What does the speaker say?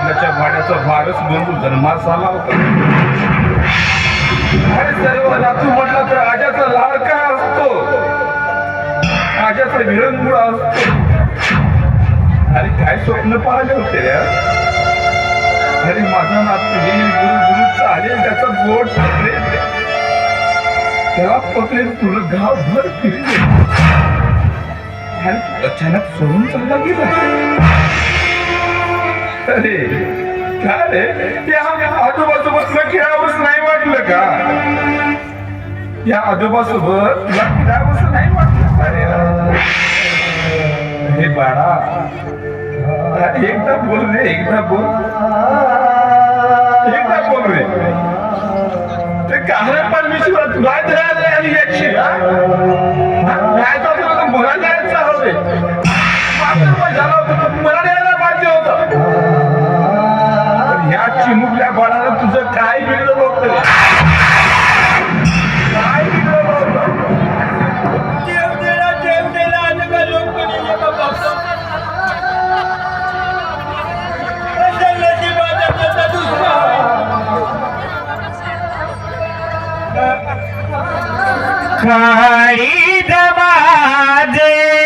आपल्याच्या वाड्याचा भारच बंधू जन्मास आला होता. अरे सर्व नातू म्हटलं तर आजाचा लाडका असतो. आजाचा विरंगुळा असतो. अरे काय स्वप्न पाहिले होते अरे माझा नातू येईल गुरु गुरु चालेल त्याचा बोट पकडेल. त्याला पकडेल तुला गावभर फिरले. अचानक सोडून चालला गेला. अरे काय ते या आजोबासोबत खेळावंच नाही वाटलं का? या आजोबासोबत तुला खेळावंच नाही वाटलं हे बाळा. एकदा बोल रे एकदा बोल. एकदा बोल रे. ते काय परमेश्वर तुला द्यायला आणि याची काय तुला मला द्यायचं हवे. होता मला द्यायला पाहिजे होतं. काळी दमाजे